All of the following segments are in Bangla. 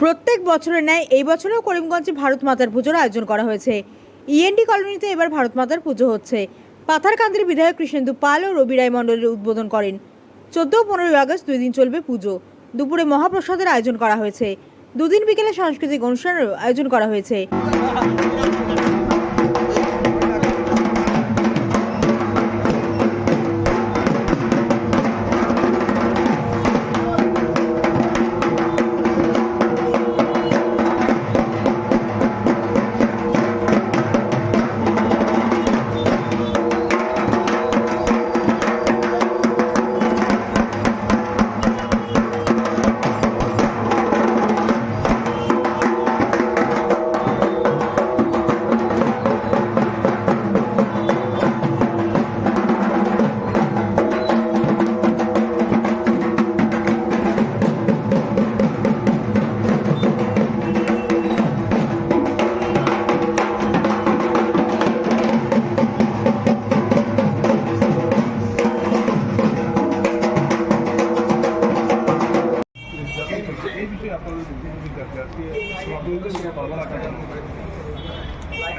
প্রত্যেক বছরের ন্যায় এই বছরেও করিমগঞ্জে ভারত মাতার পুজোর আয়োজন করা হয়েছে। ইএনডি কলোনিতে এবার ভারত মাতার পুজো হচ্ছে। পাথারকান্দির বিধায়ক কৃষ্ণেন্দু পাল ও রবি রায় মণ্ডলের উদ্বোধন করেন। চোদ্দ ও পনেরোই আগস্ট দুই দিন চলবে পুজো। দুপুরে মহাপ্রসাদের আয়োজন করা হয়েছে। দুদিন বিকেলে সাংস্কৃতিক অনুষ্ঠানেরও আয়োজন করা হয়েছে।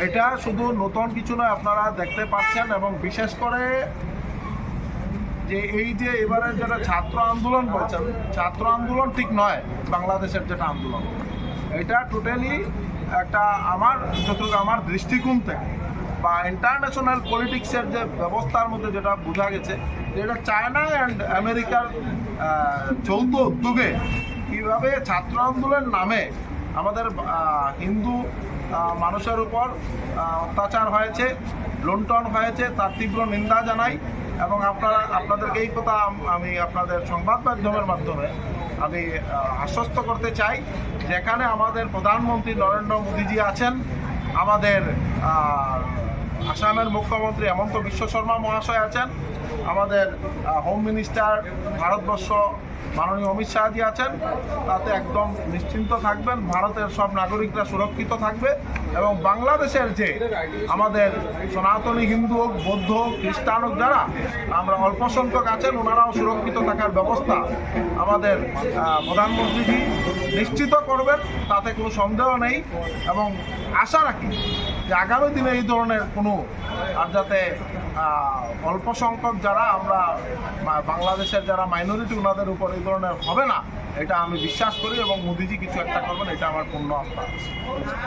এটা শুধু নতুন কিছু নয়, আপনারা দেখতে পাচ্ছেন এবং বিশেষ করে যে এই যে এবারে যেটা ছাত্র আন্দোলন বলছেন, ছাত্র আন্দোলন ঠিক নয়, বাংলাদেশের যেটা আন্দোলন। এটা টোটালি একটা আমার যতটুকু আমার দৃষ্টিকোণ থেকে বা ইন্টারন্যাশনাল পলিটিক্সের যে ব্যবস্থার মধ্যে যেটা বোঝা গেছে, যে এটা চায়না অ্যান্ড আমেরিকার যৌথ উদ্যোগে কীভাবে ছাত্র আন্দোলনের নামে আমাদের হিন্দু মানুষের উপর অত্যাচার হয়েছে, লুণ্ঠন হয়েছে, তার তীব্র নিন্দা জানাই এবং আপনারা, আপনাদেরকে এই কথা আমি আপনাদের সংবাদ মাধ্যমের মাধ্যমে আমি আশ্বস্ত করতে চাই, যেখানে আমাদের প্রধানমন্ত্রী নরেন্দ্র মোদীজি আছেন, আমাদের আসামের মুখ্যমন্ত্রী হেমন্ত বিশ্ব শর্মা মহাশয় আছেন। আমাদের হোম মিনিস্টার ভারতবর্ষ মাননীয় অমিত শাহজি আছেন। তাতে একদম নিশ্চিন্ত থাকবেন, ভারতের সব নাগরিকরা সুরক্ষিত থাকবে এবং বাংলাদেশের যে আমাদের সনাতনী হিন্দু হোক, বৌদ্ধ হোক, খ্রিস্টান হোক যারা, আমরা অল্প সংখ্যক আছেন, ওনারাও সুরক্ষিত থাকার ব্যবস্থা আমাদের প্রধানমন্ত্রীজি নিশ্চিত করবেন, তাতে কোনো সন্দেহ নেই এবং আশা রাখি যে আগামী দিনে এই ধরনের কোনো আর যাতে অল্প সংখ্যক যারা আমরা বাংলাদেশের যারা মাইনরিটি ওনাদের উপর এই ধরনের হবে না, এটা আমি বিশ্বাস করি এবং মোদিজি কিছু একটা করবেন, এটা আমার পূর্ণ আস্থা